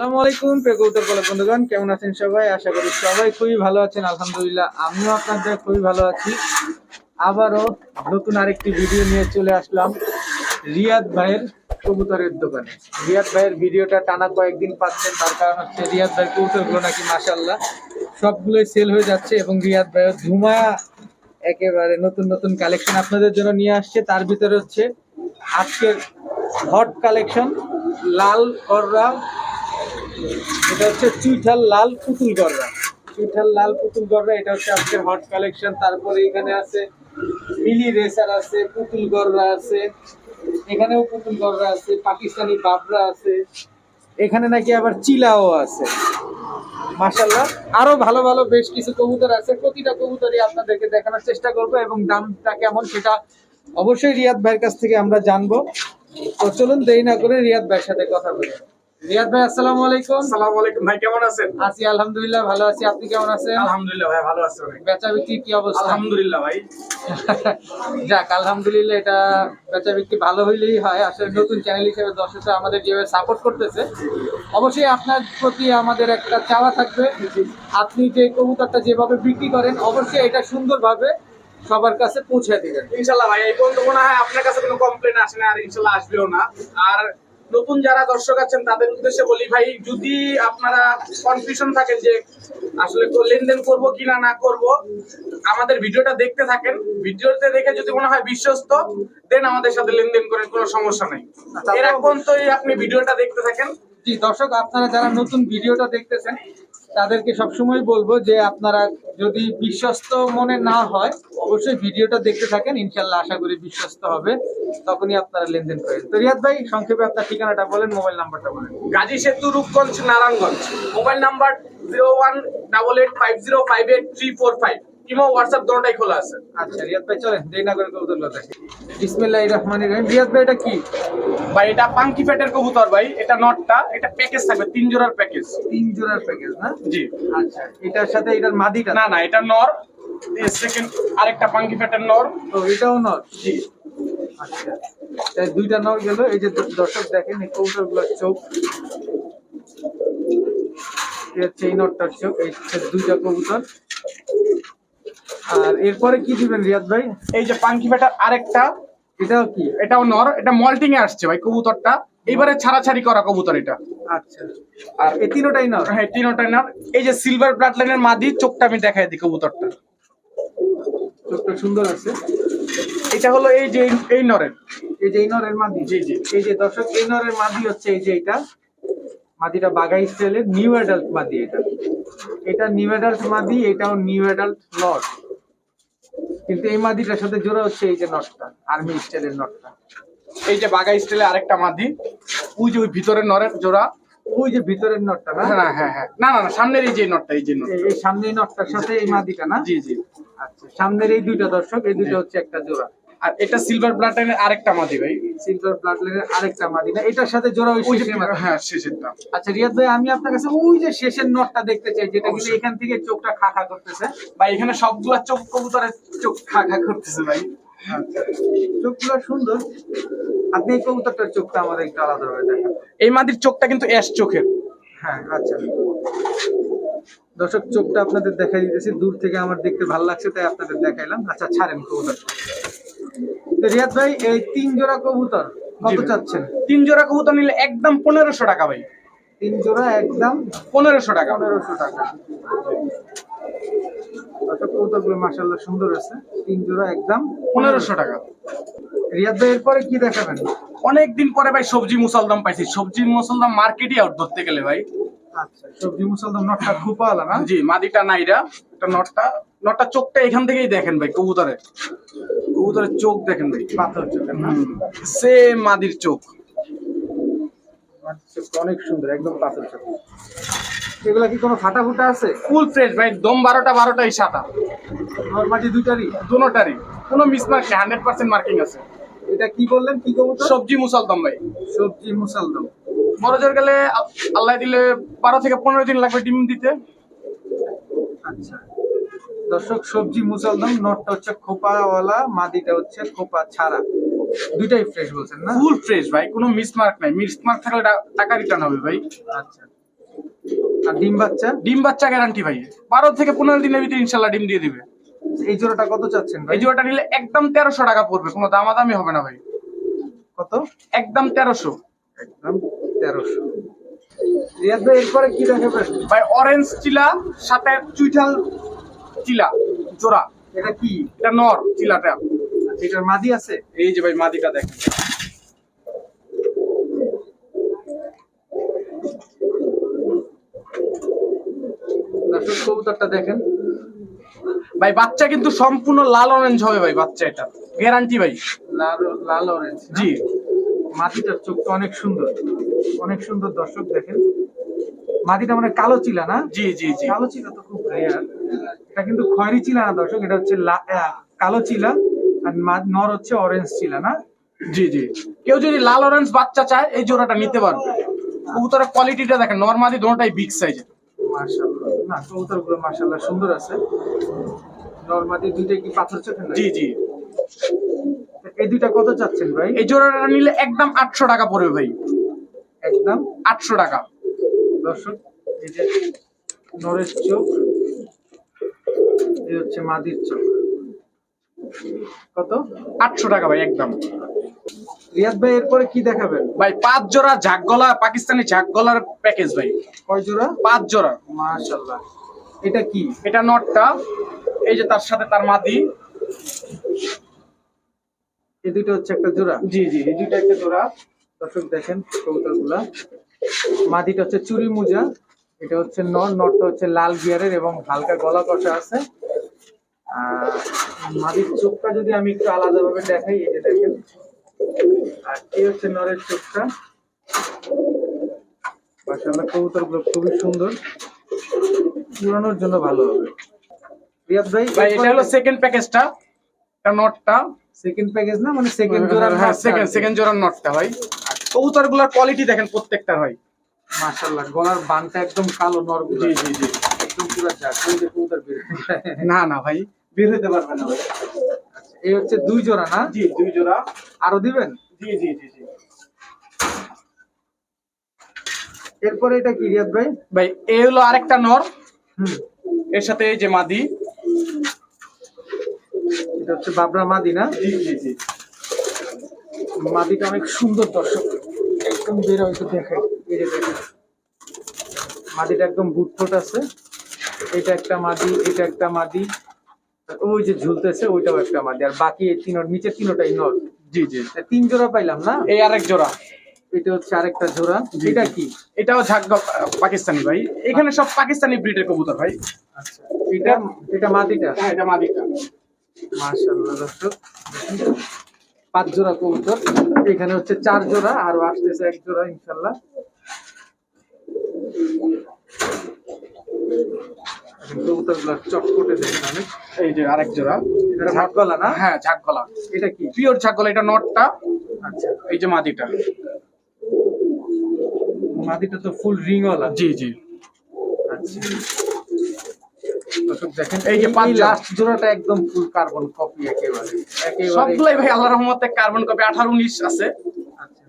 আসসালামু আলাইকুম প্রেকৌতর কলেজ বন্ধুগণ, কেমন আছেন সবাই? আশা করি সবাই খুবই ভালো আছেন, আলহামদুলিল্লাহ। আমিও আপনাদের খুবই ভালো আছি। আবারও নতুন আরেকটি ভিডিও নিয়ে চলে আসলাম রিয়াদ ভাইয়ের কবুতরের দোকানে। রিয়াদ ভাইয়ের ভিডিওটা টানা কয়েকদিন পাচ্ছেন, তার কারণ হচ্ছে রিয়াদ ভাইয়ের কবুতরগুলো নাকি মাসাল্লাহ সবগুলোই সেল হয়ে যাচ্ছে এবং রিয়াদ ভাইয়ের ধুমা একেবারে নতুন নতুন কালেকশন আপনাদের জন্য নিয়ে আসছে। তার ভিতরে হচ্ছে আজকের হট কালেকশন লাল কররা এটা হচ্ছে চুইঠাল লাল পুতুল গররা। চুইঠাল লাল পুতুল গররা, এটা হচ্ছে আজকের হট কালেকশন তারপরে এখানে আছে মিলি রেসার আছে, পুতুল গররা আছে। এখানেও পুতুল গররা আছে, পাকিস্তানি বাবরা আছে। এখানে নাকি আবার চিলাও আছে। মাশাল্লাহ আরও ভালো ভালো বেশ কিছু কবুতর আছে। প্রতিটা কবুতরই আপনাদেরকে দেখানোর চেষ্টা করব এবং দামটা কেমন সেটা অবশ্যই রিয়াদ ভাইয়ের কাছ থেকে আমরা জানব। তো চলুন দেরি না করে রিয়াদ ভাইয়ের সাথে কথা বলি। রিয়াদ ভাই আসসালামু আলাইকুম। আসসালামু আলাইকুম। ভাই কেমন আছেন? আছি আলহামদুলিল্লাহ ভালো আছি। আপনি কেমন আছেন? আলহামদুলিল্লাহ ভাই ভালো আছি বেচা বিক্রি কি অবস্থা? আলহামদুলিল্লাহ ভাই। যাক আলহামদুলিল্লাহ এটা বেচা বিক্রি ভালো হইলেই হয়। আসলে নতুন চ্যানেল হিসেবে দর্শকরা আমাদের যেভাবে সাপোর্ট করতেছে অবশ্যই আপনার প্রতি আমাদের একটা চাওয়া থাকবে। আপনি যে কবুতরটা যেভাবে বিক্রি করেন অবশ্যই এটা সুন্দরভাবে সবার কাছে পৌঁছে দিবেন। ইনশাল্লাহ ভাই এই পর্যন্ত মনে হয় আপনার কাছে কোনো কমপ্লেন আসে না আর ইনশাল্লাহ আসবেও না। আর নতুন যারা দর্শক আছেন তাদের উদ্দেশ্যে বলি ভাই যদি আপনারা কনফিউশন থাকেন যে আসলে কো- লেনদেন করব কিনা না করব আমাদের ভিডিওটা দেখতে থাকেন। ভিডিওতে দেখে যদি মনে হয় বিশ্বস্ত দেন আমাদের সাথে লেনদেন করেন কোনো সমস্যা নেই। এরকম তো পর্যন্তই আপনি ভিডিওটা দেখতে থাকেন। জি দর্শক আপনারা যারা নতুন ভিডিওটা দেখতেছেন তাদেরকে সবসময় বলব যে আপনারা যদি বিশ্বস্ত মনে না হয়, অবশ্যই ভিডিওটা দেখতে থাকেন, ইনশাল্লাহ আশা করি বিশ্বস্ত হবে। তখনই আপনারা লেনদেন করেন। তো রিয়াদ ভাই, সংক্ষেপে আপনার ঠিকানাটা বলেন, মোবাইল নাম্বারটা বলেন। Gazi Setu Rupganj, Narayanganj. Mobile number zero one double eight five zero five eight three four five. কিংবা হোয়াটসঅ্যাপ দুটোটাই খোলা আছে। আচ্ছা রিয়াদ ভাই চলেন দেরি না করে কবুতরগুলো দেখি। বিসমিল্লাহ রহমান রহিম। রিয়াদ ভাই এটা কি? ভাই এটা পাঙ্কি ফেটের কবুতর ভাই এটা নটটা এটা প্যাকেজ থাকবে তিন জোড়ার প্যাকেজ তিন জোড়ার প্যাকেজ না? জি। আচ্ছা এটার সাথে এটার মাদিটা? না না এটা নর সেকেন্ড আরেকটা পাঙ্কি ফেটের নর। তো এটাও নট জি। আচ্ছা তাই দুইটা নর গেল। এই যে দর্শক দেখেন এই কবুতরগুলোর চোখ। এই হচ্ছে এই নটটার চোখ এই দুইটা কবুতর। আর এরপরে কি দিবেন রিয়াদ ভাই? এই যে পাঙ্কি ফেটার আরেকটা এটাও কি? এটাও নর এটা মল্টিং এ আসছে ভাই কবুতরটা। এবারে ছাড়াছাড়ি করা কবুতর এটা। আচ্ছা। আর এই তিনোটাই নর? হ্যাঁ তিনোটা নর। এই যে সিলভার ব্লাড লাইনের মাদি চোখটা আমি দেখাই দিই কবুতরটা। চোখটা সুন্দর আছে। এটা হলো এই যে এই- এই নরের। এই যে এই নরের মাদি? জি, জি। এই যে দর্শক এই নরের মাদি হচ্ছে এই যে এটা। মাদিটা বাগাই স্টাইলের নিউ অ্যাডাল্ট মাদি এটা। এটা নিউ অ্যাডাল্ট মাদি এটাও নিউ অ্যাডাল্ট নট কিন্তু এই মাদিটার সাথে জোড়া হচ্ছে এই যে নটটা আর্মি স্টাইলের নটটা এই যে বাগা স্টাইলে আরেকটা মাদি ওই যে ওই ভিতরের নরের জোড়া। ওই যে ভিতরের নটটা না? হ্যাঁ হ্যাঁ হ্যাঁ। না না না সামনের এই যে নটটা এই যে নট এই- সামনের নটটার সাথে এই মাদিটা না? জি জি। আচ্ছা সামনের এই দুইটা দর্শক এই দুইটা হচ্ছে একটা জোড়া। আর এটা সিলভার ব্লাড লাইনের আরেকটা মাদি ভাই। সিলভার ব্লাড লাইনের আরেকটা মাদি না এটার সাথে জোড়া ওই শেষের। হ্যাঁ শেষেরটা। আচ্ছা রিয়াদ ভাই আমি আপনার কাছে ওই যে শেষের নটটা দেখতে চাই যেটা কিন্তু এখান থেকে চোখটা খা খা করতেছে। ভাই এখানে সবগুলা চোখ কবুতরের চোখ খা খা করতেছে ভাই। চোখগুলো সুন্দর। আপনি এই কবুতরটার চোখটা আমাদের একটু আলাদা ভাবে দেখেন। এই মাদির চোখটা কিন্তু অ্যাশ চোখের। হ্যাঁ আচ্ছা। দর্শক চোখটা আপনাদের দেখাই দিতেছি। দূর থেকে আমার দেখতে ভালো লাগছে তাই আপনাদের দেখাইলাম। আচ্ছা ছাড়েন কবুতর রিয়াদ ভাই এই তিন জোড়া কবুতর কত চাচ্ছেন? তিন জোড়া কবুতর নিলে একদম পনেরোশো টাকা ভাই। তিন জোড়া একদম পনেরোশো টাকা। পনেরোশো টাকা। দর্শক কবুতরগুলো মাসাল্লাহ সুন্দর আছে। তিন জোড়া একদম পনেরোশো টাকা। রিয়াদ ভাই এরপরে কি দেখাবেন? অনেকদিন পরে ভাই সবজি মুসলদাম পাইছি। সবজি মুসলদাম মার্কেটই আউট ধরতে গেলে ভাই। আচ্ছা সবজি মুসলদম নটটা খুপাওয়ালা না? জি মাদিটা নাইরা এটা নটটা। নটটা চোখটা এখান থেকেই দেখেন ভাই কবুতরের। কবুতরের চোখ দেখেন ভাই পাথর চোখের না? সে মাদির চোখ। অনেক সুন্দর একদম পাথর চোখ। এগুলা কি কোনো ফাটা ফুটা আছে? ফুল ফ্রেশ ভাই দম বারোটা বারোটাই সাদা। নর্মালি দুটারই। কোনো মিসমার্ক হান্ড্রেড পার্সেন্ট মার্কিং আছে। এটা কি বললেন কি কবুতর? সবজি মুসলদম ভাই। সবজি মুসালদম। বড় জোর গেলে আল্লাহ দিলে বারো থেকে পনেরো দিন লাগবে ডিম দিতে। আচ্ছা। দর্শক সবজি মুসালদম নটটা হচ্ছে খোপাওয়ালা মাদিটা হচ্ছে খোপা ছাড়া। দুইটাই ফ্রেশ বলছেন না? ফুল ফ্রেশ ভাই কোনো মিসমার্ক নাই। মিসমার্ক থাকলে টাকা রিটার্ন হবে ভাই। আচ্ছা। আর ডিম বাচ্চা? ডিম বাচ্চা গ্যারান্টি ভাই। বারো থেকে পনেরো দিনের ভিতরে ইনশাল্লাহ ডিম দিয়ে দিবে। এই জোড়াটা কত চাচ্ছেন ভাই? এই জোড়াটা নিলে একদম তেরোশো টাকা পড়বে। কোনো দামাদামি হবে না ভাই। কত? একদম তেরোশো। একদম তেরোশো। এরপরে কি দেখাবেন ভাই অরেঞ্জ চিলা সাথে চুইঠাল চিলা জোড়া। এটা কি? এটা নর চিলাটা। এটার মাদি আছে? এই যে ভাই মাদিটা দেখেন। দর্শক কবুতরটা দেখেন। ভাই বাচ্চা কিন্তু সম্পূর্ণ লাল অরেঞ্জ হবে ভাই বাচ্চা এটা। গ্যারান্টি ভাই। লাল লাল অরেঞ্জ জি। মাটিটার চোখটা অনেক সুন্দর। অনেক সুন্দর দর্শক দেখেন। মাটিটা মানে কালো চিলা না? জি জি জি। কালো চিলা তো খুব রেয়ার এটা কিন্তু খয়েরি চিলা না দর্শক এটা হচ্ছে কালো চিলা আর নর হচ্ছে অরেঞ্জ চিলা না? জি জি। কেউ যদি লাল অরেঞ্জ বাচ্চা চায় এই জোড়াটা নিতে পারবে। কবুতরের কোয়ালিটিটা দেখেন নর্মালি দুটোটাই বিগ সাইজের মার্শাল্লাহ না কবুতরগুলো মার্শাল্লাহ সুন্দর আছে। নর্মাদি দুইটা কি পাথর চোখের জি জি। এই দুইটা কত চাচ্ছেন ভাই? এই জোড়াটা নিলে একদম আটশো টাকা পড়বে ভাই। একদম? আটশো টাকা। দর্শক এই যে নরের চোখ এই হচ্ছে মাদির চোখ। কত? আটশো টাকা ভাই একদম। রিয়াদ ভাই এরপরে কি দেখাবেন? ভাই পাঁচ জোড়া ঝাক গলা পাকিস্তানি ঝাক গলার প্যাকেজ ভাই। কয় জোড়া? পাঁচ জোড়া। মাশাল্লাহ এটা কি? এটা নটটা এই যে তার সাথে তার মাদি। এই দুটো হচ্ছে একটা জোড়া? জি জি। এই দুইটা একটা জোড়া। দর্শক দেখেন কবুতরগুলা মাদিটা হচ্ছে চুরি মুজা। এটা হচ্ছে নর নরটা হচ্ছে লাল গিয়ারের এবং হালকা গলা কষা আছে। আর মাদির চোখটা যদি আমি একটু আলাদাভাবে দেখাই এই যে দেখেন। আর এই হচ্ছে নরের চোখটা? মাশাআল্লাহ কবুতরগুলো খুবই সুন্দর। পুরানোর জন্য ভালো হবে। রিয়াদ ভাই ভাই এটা হলো সেকেন্ড প্যাকেজটা এটা নটটা সেকেন্ড প্যাকেজ না মানে সেকেন্ড হ্যাঁ সেকেন্ড সেকেন্ড জোড়ার নটটা ভাই। কবুতরগুলার কোয়ালিটি দেখেন প্রত্যেকটার ভাই। মাশাআল্লাহ গলার বানটা একদম কালো নর জি জি জি। একদম পুরো ওই কবুতর বের না না ভাই বের হতে পারবে না ভাই। আচ্ছা, এই হচ্ছে দুই জোড়া না? জি দুই জোড়া। আরও দিবেন? জি জি জি জি। এরপরে এটা কি রিয়াদ ভাই? ভাই এই হলো আরেকটা নর। হুম। এর সাথে এই যে মাদি। এটা হচ্ছে বাবরা মাদি না? জি জি জি। মাদিটা অনেক সুন্দর দর্শক। একদম বের হয়তো দেখে। এই যে দেখেন মাদিটা একদম বুটফুট আছে। এটা একটা মাদি এটা একটা মাদি। ওই যে ঝুলতেছে ওইটাও একটা মাদি। আর বাকি এই তিন নিচের তিনটাই নর। জি জি। তিন জোড়া পাইলাম না? এই আরেক জোড়া। এটা হচ্ছে আরেকটা জোড়া। এটা কি? এটাও ঝাক পাকিস্তানি ভাই। এখানে সব পাকিস্তানি ব্রিডের কবুতর ভাই। আচ্ছা এটা এটা মাদিটা? হ্যাঁ এটা মাদিটা। মাশাআল্লাহ দর্শক। পাঁচ জোড়া কবুতর। এখানে হচ্ছে চার জোড়া আর আসতেছে এক জোড়া ইনশাল্লাহ। কবুতরগুলা চটপটে দেখেন অনেক এই যে আরেক জোড়া। এটা ঝাঁক গলা না? হ্যাঁ ঝাক গলা। এটা কি? পিওর ঝাক গলা এটা নটটা। আচ্ছা। এই যে মাদিটা। মাদিটা তো ফুল রিং ওয়ালা জি জি। আচ্ছা। দর্শক দেখেন এই যে পাঁচ লাস্ট জোড়াটা একদম ফুল কার্বন কপি একেবারে। একেবারে সবগুলাই ভাই রহমতে কার্বন কপি আছে। আচ্ছা।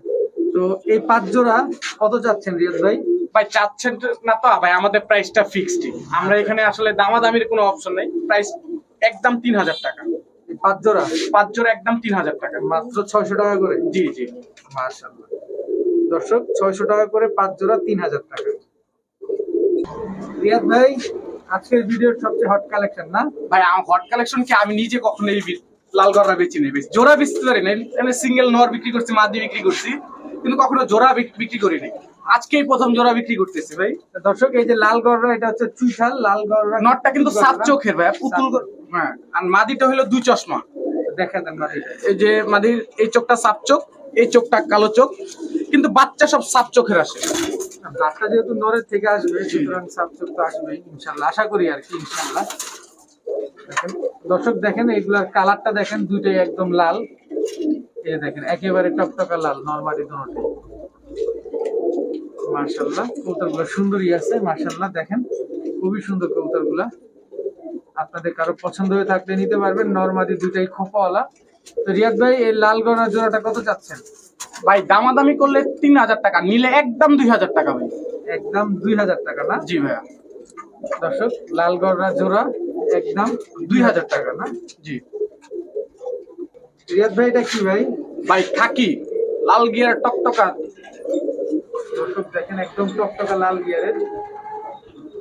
তো এই পাঁচ জোড়া কত যাচ্ছেন রিয়াদ ভাই? ভাই চাচ্ছেন না তো ভাই আমাদের প্রাইসটা ফিক্সড আমরা এখানে আসলে দামাদামির কোনো অপশন নেই। প্রাইস একদম তিন হাজার টাকা। পাঁচ জোড়া? পাঁচ জোড়া একদম তিন হাজার টাকা। মাত্র ছয়শো টাকা করে? জি জি। মাশাআল্লাহ। দর্শক ছয়শো টাকা করে পাঁচ জোড়া তিন হাজার টাকা। রিয়াদ ভাই আজকের ভিডিওর সবচেয়ে হট কালেকশন না? ভাই আমার হট কালেকশন কি? আমি নিজে কখনো এই বি- লাল গররা বেচি নেই বেশি। জোড়া বেচতে পারি না আমি সিঙ্গেল নর বিক্রি করছি মাদি বিক্রি করছি। কিন্তু কখনো জোড়া বিক্রি করি নাই। আজকেই প্রথম জোড়া বিক্রি করতেছি ভাই। দর্শক এই যে লাল গররা এটা হচ্ছে চুইঠাল লাল গররা নটটা কিন্তু সাত চোখের ভাই। পুতুল হ্যাঁ আর মাদিটা হলো দুই চশমা। দেখা দেন মাদিটা। এই যে মাদির এই চোখটা সাপ চোখ এই চোখটা কালো চোখ। কিন্তু বাচ্চা সব সাপ চোখের আসে। বাচ্চা যেহেতু নরের থেকে আসবে, সুতরাং সাবচুক তো আসবে ইনশাল্লাহ আশা করি আর কি ইনশাল্লাহ দর্শক দেখেন এগুলার কালারটা দেখেন, দুইটাই একদম লাল। এই দেখেন, একেবারে টকটকা লাল, নর্মালি দুটোটাই মার্শাল্লাহ কবুতরগুলো সুন্দরই আছে মার্শাল্লাহ দেখেন, খুবই সুন্দর কবুতরগুলা। আপনাদের কারও পছন্দ হয়ে থাকলে নিতে পারবেন, নর্মালি দুইটাই খোপাওয়ালা। তো রিয়াদ ভাই এই লাল গড়ার জোড়াটা কত চাচ্ছেন? ভাই দামাদামি করলে তিন হাজার টাকা নিলে একদম দুই হাজার টাকা ভাই। একদম দুই হাজার টাকা না? জি ভাইয়া। দর্শক লাল গড়রা জোড়া একদম দুই হাজার টাকা না? জি। রিয়াদ ভাই এটা কি ভাই? ভাই থাকি লাল গিয়ার টকটকা। দর্শক দেখেন একদম টকটকা লাল গিয়ারের।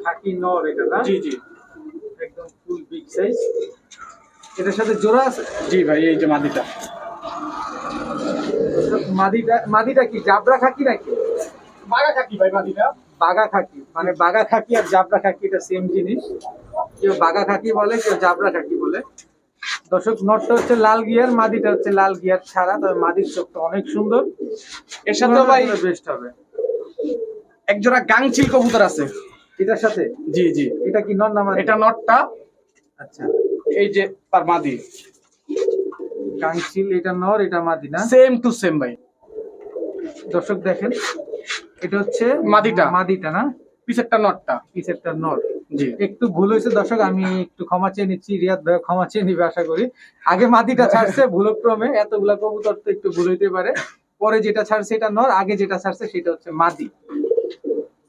থাকি নর এটা না? জি জি। একদম ফুল বিগ সাইজ এটার সাথে জোড়া আছে? জি ভাই এই যে মাদিটা। মাদিটা মাদিটা কি? জাবরা খাকি নাকি? বাগা খাকি ভাই মাদিটা। বাগা খাকি মানে বাগা খাকি আর জাবরা খাকি এটা সেম জিনিস। কেউ বাগা খাকি বলে কেউ জাবরা খাকি বলে। দর্শক নটটা হচ্ছে লাল গিয়ার মাদিটা হচ্ছে লাল গিয়ার ছাড়া তবে মাদির চোখটা অনেক সুন্দর। এর সাথে ভাই বেস্ট হবে। এক জোড়া গাংচিল কবুতর আছে। এটার সাথে? জি জি। এটা কি নর না? এটা নটটা আচ্ছা। এই যে তার মাদি। কাংচিল এটা নর এটা মাদি না? সেম টু সেম ভাই। দর্শক দেখেন এটা হচ্ছে মাদিটা। মাদিটা না? পিছেরটা নটটা পিসেরটা জি। একটু ভুল হয়েছে দর্শক আমি একটু ক্ষমা চেয়ে নিচ্ছি রিয়াদ ভাই ক্ষমা চেয়ে নিবে আশা করি। আগে মাদিটা ছাড়ছে ভুলক্রমে এতগুলা কবুতর তো একটু ভুল হইতে পারে। পরে যেটা ছাড়ছে এটা নর আগে যেটা ছাড়ছে সেটা হচ্ছে মাদি।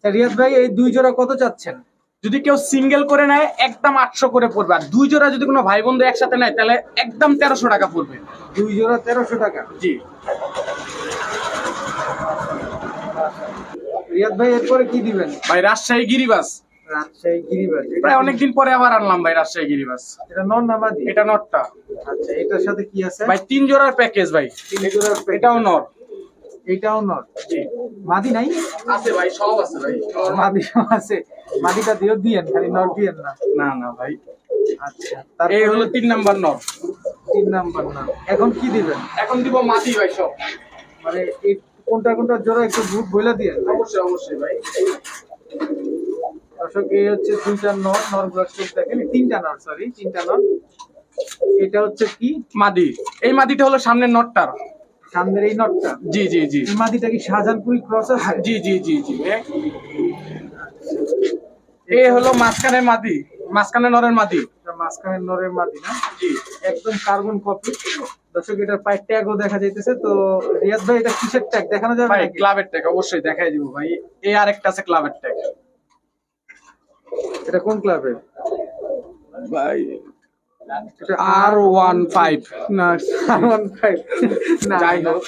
তা রিয়াদ ভাই এই দুই জোড়া কত চাচ্ছেন? যদি কেউ সিঙ্গেল করে নেয় একদম আটশো করে পড়বে। আর দুই জোড়া যদি কোনো ভাই বন্ধু একসাথে নেয় তাহলে একদম তেরোশো টাকা পড়বে। দুই জোড়া তেরোশো টাকা? জি। রিয়াদ ভাই এরপরে কি দিবেন? ভাই রাজশাহী গিরিবাস। রাজশাহী গিরিবাজ এটা প্রায় অনেকদিন পরে আবার আনলাম ভাই রাজশাহী গিরিবাস। এটা নর না এটা নটটা আচ্ছা এটার সাথে কি আছে? ভাই তিন জোড়ার প্যাকেজ ভাই। তিন জোড়ার এটাও নর। এটাও নর মাদি নাই? আছে ভাই সব আছে ভাই। মাদি সব আছে। মাদিটা দিও দিয়েন খালি নর দিয়েন না। না না ভাই। আচ্ছা এই হলো তিন নাম্বার নর তিন নাম্বার না এখন কি দিবেন? এখন দিব মাটি ভাই সব। মানে এই কোনটা কোনটা জোড়া একটু গ্রুপ বইলা দিয়ে অবশ্যই অবশ্যই ভাই। দর্শক এই হচ্ছে দুইটা নর নরগুলো চোখ দেখেন। তিনটা নর সরি তিনটা নর এটা হচ্ছে কি? মাদি। এই মাদিটা হলো সামনের নটটার সামনের এই নটটা? জি জি জি। এই মাদিটা কি শাহজাহানপুরি ক্রস আছে? জি জি জি জি। এই হলো মাঝখানে মাদি মাঝখানে নরের মাদি এটা মাঝখানে নরের মাদি না? জি। একদম কার্বন কপি দর্শক এটার পায়ের ট্যাগও দেখা যাইতেছে। তো রিয়াদ ভাই এটা কিসের ট্যাগ দেখানো যাবে ভাই ক্লাবের ট্যাগ অবশ্যই দেখাই দিব ভাই। এই আরেকটা আছে ক্লাবের ট্যাগ এটা কোন ক্লাবের ভাই আর ওয়ান ফাইভ না ওয়ান ফাইভ না যাই হোক।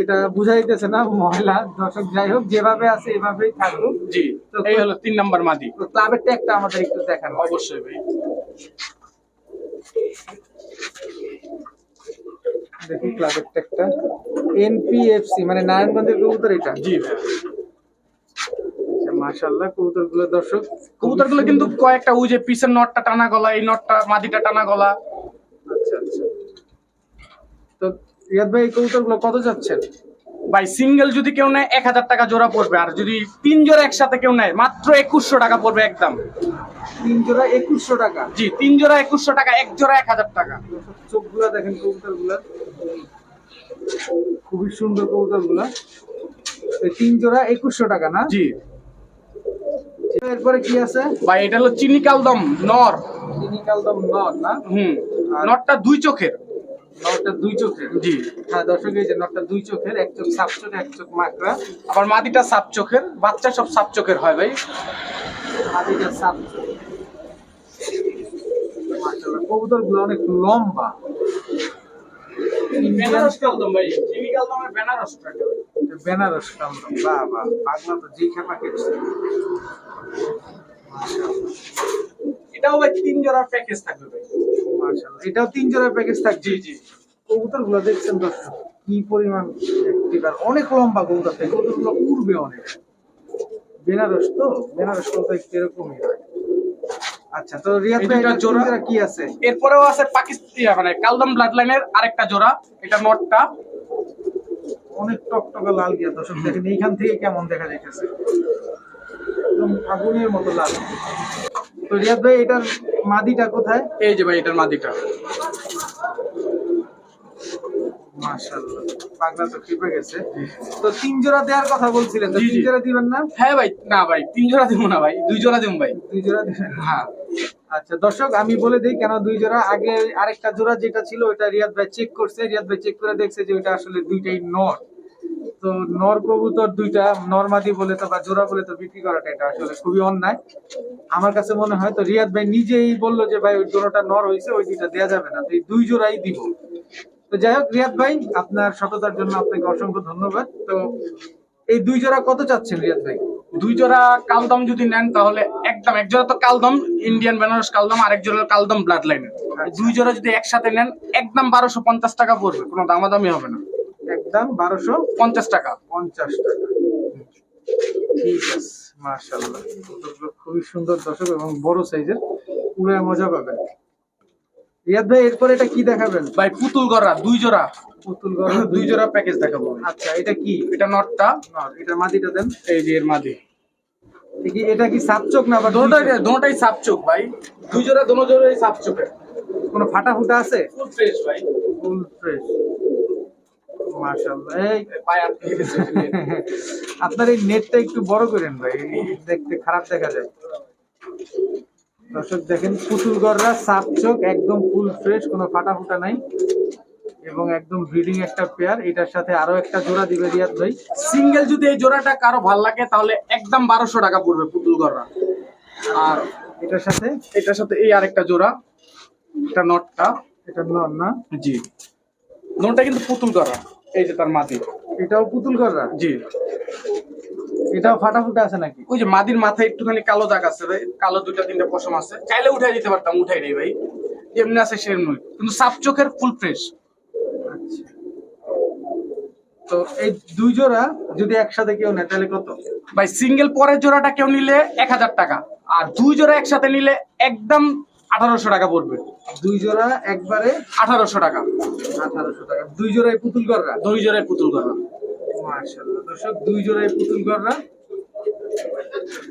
এটা বুঝাইতেছে না মহিলা দর্শক যাই হোক যেভাবে আছে এভাবেই থাকুক। জি এই হলো তিন নাম্বার মাদি। তো ক্লাবের ট্যাগটা আমাদের একটু দেখানো। অবশ্যই ভাই। দেখি ক্লাবের ট্যাগটা এনপিএফসি মানে নারায়ণগঞ্জের কবুতর এটা? জি ভাই। মাশাআল্লাহ কবুতরগুলো দর্শক কবুতরগুলো কিন্তু কয়েকটা ওই যে পিছের নটটা টানা গলা এই নটটা মাদিটা টানা গলা। আচ্ছা আচ্ছা। তো রিয়াদ ভাই এই কবুতর কত যাচ্ছেন? ভাই সিঙ্গেল যদি কেউ নেয় এক হাজার টাকা জোড়া পড়বে। আর যদি তিন জোড়া একসাথে কেউ নেয় মাত্র একুশশো টাকা পড়বে একদম। তিন জোড়া একুশশো টাকা? জি তিন জোড়া একুশশো টাকা এক জোড়া এক হাজার টাকা। চোখগুলা দেখেন কবুতরগুলা খুবই সুন্দর কবুতরগুলা তিন জোড়া একুশশো টাকা না? জি। এরপরে কি আছে? ভাই এটা হলো চিনি কালদম নর। চিনি কালদম নর না? হুম। নটটা দুই চোখের। নরটা দুই চোখের? জি। হ্যাঁ দর্শক এই যে নরটা দুই চোখের এক চোখ সাপ চোখ এক চোখ মাকড়া। আবার মাদিটা সাপ চোখের বাচ্চা সব সাপ চোখের হয় ভাই। আদিটা সাপ চোখ মাশাআল্লাহ কবুতরগুলো অনেক লম্বা। বেনারস কালদম বাহ বাহ পাগলা তো যেই খেপা খেয়েছে এটাও ভাই তিন জোড়ার প্যাকেজ থাকবে ভাই মাশাআল্লাহ এটাও তিন জোড়ার প্যাকেজ থাকবে জি জি কবুতরগুলো দেখছেন দর্শক কি পরিমাণ active অনেক লম্বা কবুতর থাকে কবুতরগুলো উড়বে অনেক বেনারস তো বেনারস কবুতর এরকমই হয় আচ্ছা তো রিয়াদ ভাই এটা জোড়া? কি আছে? এরপরেও আছে পাকিস্তান মানে কালদম ব্লাড লাইনের আরেকটা জোড়া এটা নটটা অনেক টকটকে লাল গিয়া দর্শক দেখেন এইখান থেকে কেমন দেখা যাইতেছে। একদম আগুনের মতো লাল। তো রিয়াদ ভাই এটার মাদিটা কোথায়? এই যে ভাই এটার মাদিটা। মাশাআল্লাহ পাগলা তো খেপে গেছে। তো তিন জোড়া দেওয়ার কথা বলছিলেন তো তিন জোড়া দিবেন না? হ্যাঁ ভাই না ভাই তিন জোড়া দিব না ভাই দুই জোড়া দিব ভাই। দুই জোড়া দিবেন হ্যাঁ। আচ্ছা দর্শক আমি বলে দিই কেন দুই জোড়া? আগে আরেকটা জোড়া যেটা ছিল ওটা রিয়াদ ভাই চেক করছে রিয়াদ ভাই চেক করে দেখছে যে ওটা আসলে দুইটাই নট তো তো নর কবুতর দুইটা নরমাদি বলে তো বা জোড়া বলে তো বিক্রি করাটা এটা আসলে খুবই অন্যায়। আমার কাছে মনে হয় তো রিয়াদ ভাই নিজেই বলল যে ভাই ওই জোড়াটা নর হয়েছে ওই দুইটা দেওয়া যাবে না তো এই দুই জোড়াই দিব। তো যাই হোক রিয়াদ ভাই আপনার সততার জন্য আপনাকে অসংখ্য ধন্যবাদ। তো এই দুই জোড়া কত চাচ্ছেন রিয়াদ ভাই? দুই জোড়া কালদম যদি নেন তাহলে একদম এক জোড়া তো কালদম ইন্ডিয়ান বেনারস কালদম আরেক জোড়া কালদম ব্লাড লাইনের দুই জোড়া যদি একসাথে নেন একদম বারোশো পঞ্চাশ টাকা পড়বে কোনো দামাদামি হবে না। একদম বারোশো পঞ্চাশ টাকা। পঞ্চাশ টাকা। ঠিক আছে মার্শাল্লাহ খুবই সুন্দর দর্শক এবং বড় সাইজের পুরো মজা পাবেন। রিয়াদ ভাই এরপর এটা কি দেখাবেন? ভাই পুতুল গড়া দুই জোড়া। পুতুল গড় দুই জোড়া প্যাকেজ দেখাবো আচ্ছা এটা কি? এটা নটটা। নর, এটা মাদিটা দেন। এই যে এর মাঝে এটা কি সাপচোক না দোনোটাই দোনোটাই সাপ ভাই। দুই জোড়া দোনো জোড়াই সাপ কোনো ফাটা ফুটা আছে? ফুল ফ্রেশ ভাই। ফুল ফ্রেশ আপনার এই নেটটা একটু বড় করেন ভাই দেখতে খারাপ দেখা যায়। দর্শক দেখেন পুতুল গড়রা সাপ চোখ একদম ফুল ফ্রেশ কোনো ফাটা ফুটা নাই। এবং একদম ব্রিডিং একটা পেয়ার এটার সাথে আরও একটা জোড়া দিবে রিয়াদ ভাই। সিঙ্গেল যদি এই জোড়াটা কারও ভালো লাগে তাহলে একদম বারোশো টাকা পড়বে পুতুল গড়রা আর এটার সাথে? এটার সাথে এই আরেকটা জোড়া। এটা নটটা। এটা নর না? জি। নোটটা কিন্তু পুতুল গড়রা এই যে তার মাদি এটাও পুতুল গড়রা জি। এটাও ফাটা ফুটা আছে নাকি? ওই যে মাদির মাথায় একটুখানি কালো দাগ আছে ভাই। কালো দুইটা তিনটা পশম আছে। চাইলে উঠাই দিতে পারতাম উঠাই নেই ভাই। এমনি আছে সেমনি। কিন্তু সাপ চোখের ফুল ফ্রেশ। তো এই দুই জোড়া যদি একসাথে কেউ নেয় তাহলে কত? ভাই সিঙ্গেল পরের জোড়াটা কেউ নিলে এক হাজার টাকা। আর দুই জোড়া একসাথে নিলে একদম আঠারোশো টাকা পড়বে। দুই জোড়া একবারে আঠারোশো টাকা। আঠারোশো টাকা। দুই জোড়ায় পুতুল গড়রা দুই জোড়ায় পুতুল করা মাশাআল্লাহ। দর্শক দুই জোড়ায় পুতুল গড়রা।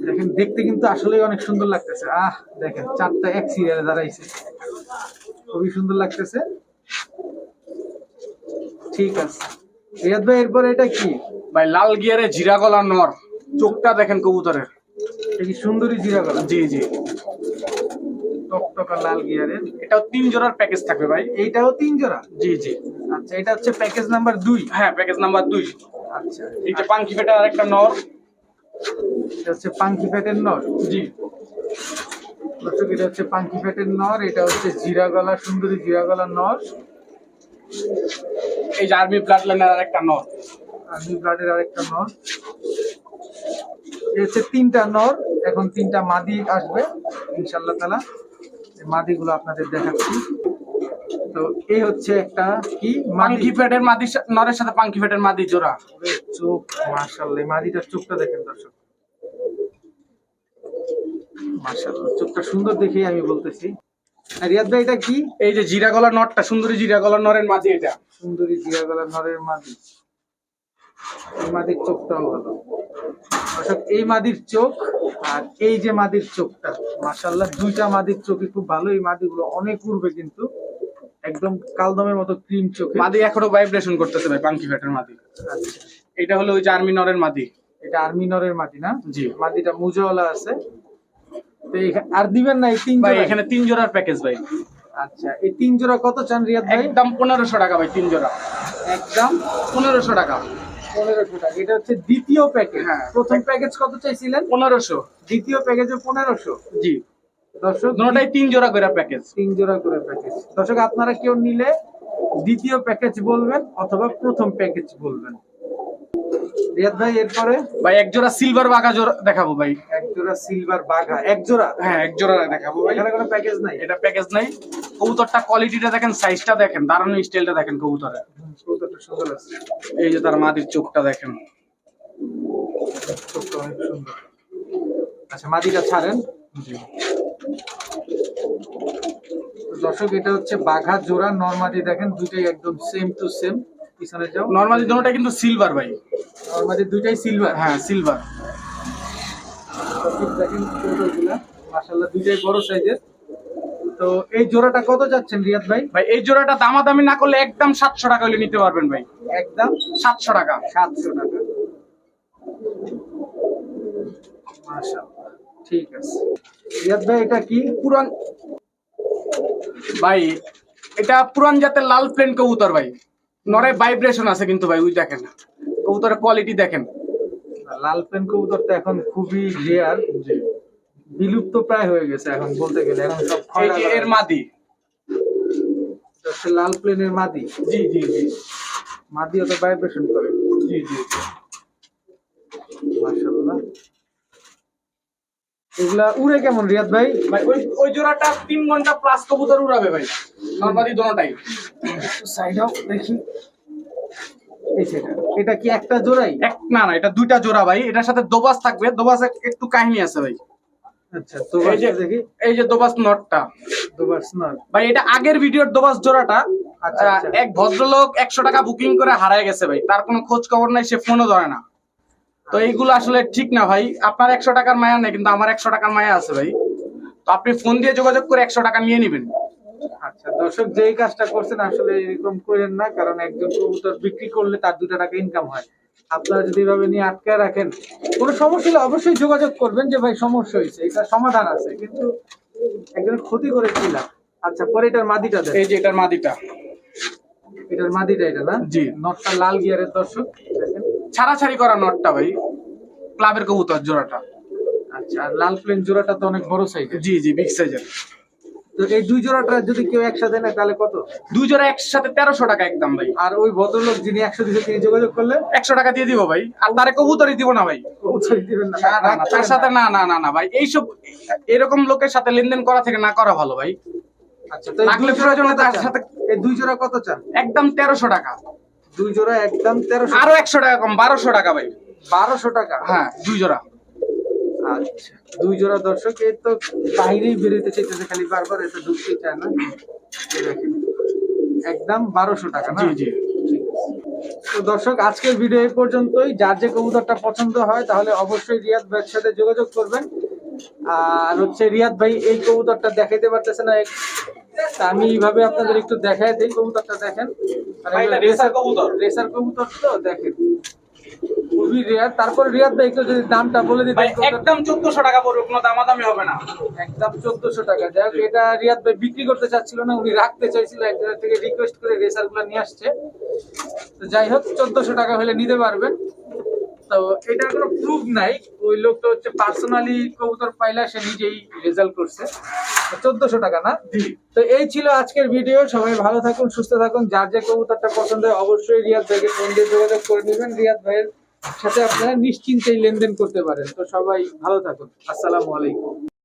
দেখেন দেখতে কিন্তু আসলেই অনেক সুন্দর লাগতেছে। আহ দেখেন চারটা এক সিরিয়ালে দাঁড়াইছে। খুবই সুন্দর লাগতেছে। ঠিক আছে। রিয়াদ ভাই এরপর এটা কি? ভাই লাল গিয়ারে জিরা গলা নর। চোখটা দেখেন কবুতরের। এটা কি সুন্দরী জিরা গলা? জি জি। টকটকা লাল গিয়ারের। এটাও তিন জোড়ার প্যাকেজ থাকবে ভাই। এইটাও তিন জোড়া? জি জি। আচ্ছা এটা হচ্ছে প্যাকেজ নাম্বার দুই। হ্যাঁ প্যাকেজ নাম্বার দুই। আচ্ছা। যে পাঙ্কি ফেটা আর একটা নর। এটা হচ্ছে পাঙ্কি ফ্যাটের নর? জি। দর্শক এটা হচ্ছে পাঙ্কি ফ্যাটের নর এটা হচ্ছে জিরা গলা সুন্দরী জিরা গলা নর। এই যে আর্মি ব্লাড লাইনের আর একটা নর। আর্মি ব্লাডের আরেকটা নর। এই হচ্ছে তিনটা নর এখন তিনটা মাদি আসবে ইনশাল্লাহ তালা এই মাদিগুলো আপনাদের দেখাচ্ছি। তো এই হচ্ছে একটা কি? পাঙ্কি ফেটের মাদি নরের সাথে পাঙ্কি ফেটের মাদি জোড়া। চোখ মাশাল্লাহ এই মাদিটার চোখটা দেখেন দর্শক। মাশাল্লাহ চোখটা সুন্দর আমি বলতেছি। আর রিয়াদ ভাই এটা কি? এই যে জিরা গলা নরটা সুন্দরী জিরা নরের মাদি এটা। সুন্দরী নরের মাদি। এই মাদির চোখটাও ভালো দর্শক এই মাদির চোখ আর এই যে মাদির চোখটা দুইটা মাদির চোখই খুব ভালো। এই মাদিগুলো অনেক উড়বে কিন্তু। একদম কালদমের মতো ক্রিম চোখে। মাদি এখনও ভাইব্রেশন করতেছে ভাই পাঙ্কি ফেটের মাদি। আচ্ছা। এটা হলো ওই যে আর্মি নরের মাদি। এটা আর্মি নরের মাদি না? জি। মাদিটা মুজওয়ালা আছে। তো আর দিবেন না এই তিন ভাই এখানে তিন জোড়ার প্যাকেজ ভাই। আচ্ছা এই তিন জোড়া কত চান রিয়াদ ভাই? একদম পনেরোশো টাকা ভাই তিন জোড়া। একদম? পনেরোশো টাকা। পনেরোশো টাকা। এটা হচ্ছে দ্বিতীয় প্যাকেজ হ্যাঁ। প্রথম প্যাকেজ কত চাইছিলেন? পনেরোশো। দ্বিতীয় প্যাকেজে পনেরোশো। জি। দর্শক দুটাই তিন জোড়া করে প্যাকেজ তিন জোড়া করে প্যাকেজ দর্শক আপনারা কেউ নিলে দ্বিতীয় প্যাকেজ বলবেন অথবা প্রথম প্যাকেজ বলবেন। রিয়াদ ভাই এরপরে? ভাই এক জোড়া সিলভার বাঘা জোড়া দেখাবো ভাই। এক জোড়া সিলভার বাঘা। এক জোড়া? হ্যাঁ এক জোড়া দেখাবো ভাই। এখানে কোনো প্যাকেজ নাই? এটা প্যাকেজ নাই। কবুতরটা কোয়ালিটিটা দেখেন সাইজটা দেখেন দাঁড়ানো স্টাইলটা দেখেন কবুতরের। কবুতরটা সুন্দর আছে। এই যে তার মাদির চোখটা দেখেন। চোখটা অনেক সুন্দর। আচ্ছা মাদিটা ছাড়েন। তো দর্শক এটা হচ্ছে বাঘা জোড়া নর্মাদি দেখেন দুইটাই একদম সেম টু সেম পিছনে যাও। নর্মালি দুটোটা কিন্তু সিলভার ভাই। নর্মাদি দুইটাই সিলভার হ্যাঁ সিলভার দেখেন মাশাআল্লাহ দুইটাই বড় সাইজের তো এই জোড়াটা কত যাচ্ছেন রিয়াদ ভাই? ভাই এই জোড়াটা দামাদামি না করলে একদম সাতশো টাকা হলে নিতে পারবেন ভাই। একদম সাতশো টাকা। সাতশো টাকা। মাশাআল্লাহ। ঠিক আছে। রিয়াদ ভাই এটা কি? পুরান ভাই এটা পুরান জাতের লাল প্লেন কবুতর ভাই। নরে ভাইব্রেশন আছে কিন্তু ভাই ওই দেখেন। কবুতরের কোয়ালিটি দেখেন। লাল পেন কবুতরটা এখন খুবই রেয়ার বিলুপ্ত প্রায় হয়ে গেছে এখন বলতে গেলে। এখন সব এর মাদি। লাল প্লেনের মাদি। জি জি জি। মাদিও তো ভাইব্রেশন করে। জি জি। এগুলা উড়ে কেমন রিয়াদ ভাই? ভাই ওই ওই জোড়াটা তিন ঘণ্টা প্লাস কবুতর উড়াবে ভাই। নর্মালি দোনোটাই। সাইড দেখি। এটা কি একটা জোড়াই? এক না না এটা দুইটা জোড়া ভাই। এটার সাথে দোবাস থাকবে। দোবাস একটু কাহিনী আছে ভাই। আচ্ছা তো দেখি। এই যে দোবাস নটটা। দুবার স্নার ভাই এটা আগের ভিডিওর দোবাস জোড়াটা। আচ্ছা, আচ্ছা। এক ভদ্রলোক একশো টাকা বুকিং করে হারায় গেছে ভাই। তার কোনো খোঁজ খবর নাই সে ফোনও ধরে না। তো এইগুলো আসলে ঠিক না ভাই। আপনার একশো টাকার মায়া নেই কিন্তু আমার একশো টাকার মায়া আছে ভাই। তো আপনি ফোন দিয়ে যোগাযোগ করে একশো টাকা নিয়ে নেবেন। আচ্ছা দর্শক যেই কাজটা করছেন আসলে এরকম করেন না কারণ একজন কবুতর বিক্রি করলে তার দুটো টাকা ইনকাম হয়। আপনারা যদি এভাবে নিয়ে আটকায় রাখেন কোনো সমস্যা হলে অবশ্যই যোগাযোগ করবেন যে ভাই সমস্যা হয়েছে এটা সমাধান আছে। কিন্তু একজন ক্ষতি করে কি লাভ আচ্ছা পরে এটার মাদিটা এই যে এটার মাদিটা। এটার মাদিটা এটা না? জি। নটটা লাল গিয়ারের দর্শক। ছাড়াছাড়ি করা নটটা ভাই ক্লাবের কবুতর জোড়াটা। আচ্ছা আর লাল প্লেন জোড়াটা তো অনেক বড় সাইজের জি জি বিগ সাইজের তো এই দুই জোড়াটা যদি কেউ একসাথে নেয় তাহলে কত? দুই জোড়া একসাথে তেরোশো টাকা একদম ভাই। আর ওই ভদ্রলোক যিনি একশো তিনি যোগাযোগ করলে? একশো টাকা দিয়ে দিব ভাই। আর তারে কবুতরই দিব না ভাই। তার সাথে না। না না না ভাই। এইসব এরকম লোকের সাথে লেনদেন করা থেকে না করা ভালো ভাই। আচ্ছা তো এই লাগলে প্রয়োজনে তার সাথে- এই দুই জোড়া কত চান? একদম তেরোশো টাকা। দুই জোড়া একদম তেরোশো আরও একশো টাকা কম বারোশো টাকা ভাই। বারোশো টাকা? হ্যাঁ দুই জোড়া। আচ্ছা দুই জোড়া দর্শক এই তো বাইরেই বেরোতে চাইতেছে খালি বারবার এটা ঢুকতে চায় না। একদম বারোশো টাকা না? জি জি। তো দর্শক আজকের ভিডিও এই পর্যন্তই। যার যে কবুতরটা পছন্দ হয় তাহলে অবশ্যই রিয়াদ ভাইয়ের সাথে যোগাযোগ করবেন। আর হচ্ছে রিয়াদ ভাই এই কবুতরটা দেখাইতে পারতেছে না আমি এইভাবে আপনাদের একটু দেখাই দিই কবুতরটা দেখেন। রেসার কবুতর। রেসার কবুতর তো দেখেন। খুবই রেয়ার তারপর রিয়াদ ভাই একটু যদি দামটা বলে দিতেন একদম চোদ্দশো টাকা পড়বে কোনো দামাদামি হবে না। একদম চোদ্দশো টাকা। যাই হোক এটা রিয়াদ ভাই বিক্রি করতে চাচ্ছিল না উনি রাখতে চাইছিল একজনের থেকে রিকোয়েস্ট করে রেসারগুলো নিয়ে আসছে। তো যাই হোক চোদ্দশো টাকা হলে নিতে পারবেন। তো এটার কোনো প্রুফ নাই। ওই লোকটা হচ্ছে পার্সোনালি কবুতর পাইলা সে নিজেই রেজাল্ট করছে। চোদ্দশো টাকা না? তো এই ছিল আজকের ভিডিও সবাই ভালো থাকুন সুস্থ থাকুন। যার যে কবুতরটা পছন্দ হয় অবশ্যই রিয়াদ ভাইকে ফোন দিয়ে যোগাযোগ করে নেবেন। রিয়াদ ভাইয়ের সাথে আপনারা নিশ্চিন্তেই লেনদেন করতে পারেন। তো সবাই ভালো থাকুন। আসসালামু আলাইকুম।